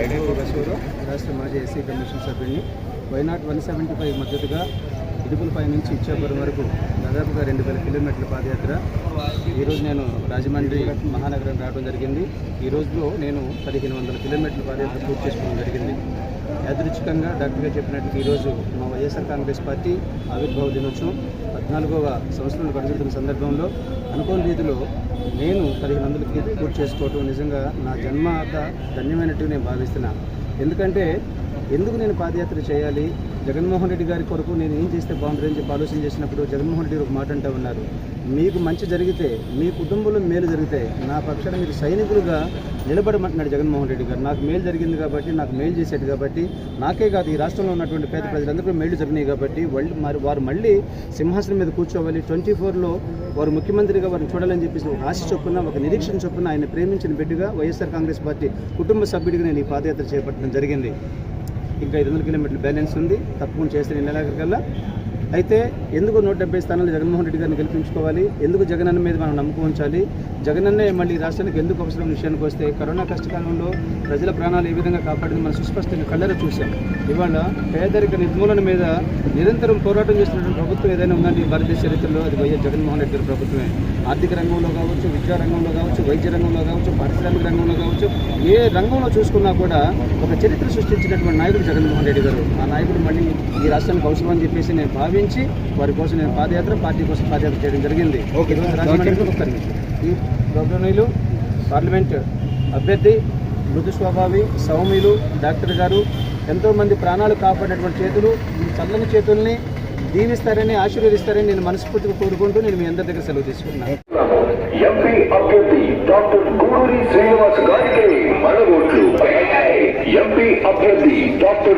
ఐడెంటి రాష్ట్ర మాజీ SC commission సభ్యుడిని. Why not one seventy five మద్దతుగా ఇడుపులపై నుంచి ఇచ్చాపురం వరకు దాదాపుగా రెండు వేల కిలోమీటర్ల పాదయాత్ర. ఈరోజు నేను రాజమండ్రి మహానగరం రావడం జరిగింది. ఈ రోజులో నేను పదిహేను వందల కిలోమీటర్ల పాదయాత్ర పూర్తి చేసుకోవడం జరిగింది. యాదృచ్ఛికంగా డాక్టర్గా చెప్పినట్టు ఈరోజు మా వైఎస్ఆర్ కాంగ్రెస్ పార్టీ ఆవిర్భావ దినోత్సవం పద్నాలుగవ సంవత్సరంలో గడుచుతున్న సందర్భంలో అనుకోని రీతిలో నేను పదిహేను వందలకి పూర్తి చేసుకోవటం నిజంగా నా జన్మ ధన్యమైనట్టు నేను భావిస్తున్నాను ఎందుకంటే ఎందుకు నేను పాదయాత్ర చేయాలి? జగన్మోహన్ రెడ్డి గారి కొరకు నేను ఏం చేస్తే బాగుంటుందని చెప్పి ఆలోచన చేసినప్పుడు జగన్మోహన్ రెడ్డి గారు ఒక మాట అంటూ ఉన్నారు. మీకు మంచి జరిగితే మీ కుటుంబంలో మేలు జరిగితే నా పక్షాన మీరు సైనికులుగా నిలబడమంటున్నాడు జగన్మోహన్ రెడ్డి గారు. నాకు మేలు జరిగింది కాబట్టి నాకు మేలు చేసేది కాబట్టి నాకే కాదు ఈ రాష్ట్రంలో ఉన్నటువంటి పేద ప్రజలందరికీ మేలు జరిగినాయి కాబట్టి వాళ్ళు మరి వారు మళ్ళీ సింహాసనం మీద కూర్చోవాలి. ట్వంటీ ఫోర్లో వారు ముఖ్యమంత్రిగా వారిని చూడాలని చెప్పేసి ఒక ఆశ చొప్పున ఒక నిరీక్షణ చొప్పున ఆయన ప్రేమించిన బిడ్డగా వైఎస్ఆర్ కాంగ్రెస్ పార్టీ కుటుంబ సభ్యుడిగా నేను ఈ పాదయాత్ర చేపట్టడం జరిగింది. ఇంకా ఐదు వందల కిలోమీటర్ల బ్యాలెన్స్ ఉంది. తప్పకుండా చేస్తే నేను నెలాఖరికల్లా అయితే ఎందుకు నూట డెబ్బై స్థానాలు జగన్మోహన్ రెడ్డి గారిని గెలిపించుకోవాలి? ఎందుకు జగనన్న మీద మనం నమ్మకం ఉంచాలి? జగనన్నే మళ్ళీ రాష్ట్రానికి ఎందుకు అవసరం విషయానికి వస్తే కరోనా కష్టకాలంలో ప్రజల ప్రాణాలు ఏ విధంగా కాపాడింది మనం సుస్పష్టంగా కళ్ళలో చూసాం ఇవాళ పేదరిక నిర్మూలన మీద నిరంతరం పోరాటం చేస్తున్నటువంటి ప్రభుత్వం ఏదైనా ఉందండి భారతదేశ చరిత్రలో? అది వైఎస్ జగన్మోహన్ రెడ్డి గారి ప్రభుత్వమే. ఆర్థిక రంగంలో కావచ్చు విద్యా రంగంలో కావచ్చు వైద్య రంగంలో కావచ్చు పారిశ్రామిక రంగంలో కావచ్చు ఏ రంగంలో చూసుకున్నా కూడా ఒక చరిత్ర సృష్టించినటువంటి నాయకుడు జగన్మోహన్ రెడ్డి గారు. ఆ నాయకుడు మళ్ళీ ఈ రాష్ట్రానికి అవసరం అని చెప్పేసి నేను భావించి వారి కోసం నేను పాదయాత్ర పార్టీ కోసం పాదయాత్ర చేయడం జరిగింది. ఈ గౌరవనీయులు పార్లమెంట్ అభ్యర్థి మృదు స్వభావి సౌమ్యులు డాక్టర్ గారు ఎంతోమంది ప్రాణాలు కాపాడినటువంటి చేతులు ఈ చల్లని చేతుల్ని దీవిస్తారని ఆశీర్వదిస్తారని నేను మనస్ఫూర్తిగా కోరుకుంటూ నేను మీ అందరి దగ్గర సెలవు తీసుకుంటున్నాను ఎంపీ అభ్యర్థి డాక్టర్ గూడూరి శ్రీనివాస్ గారికి మన ఓట్లు. ఎంపీ అభ్యర్థి డాక్టర్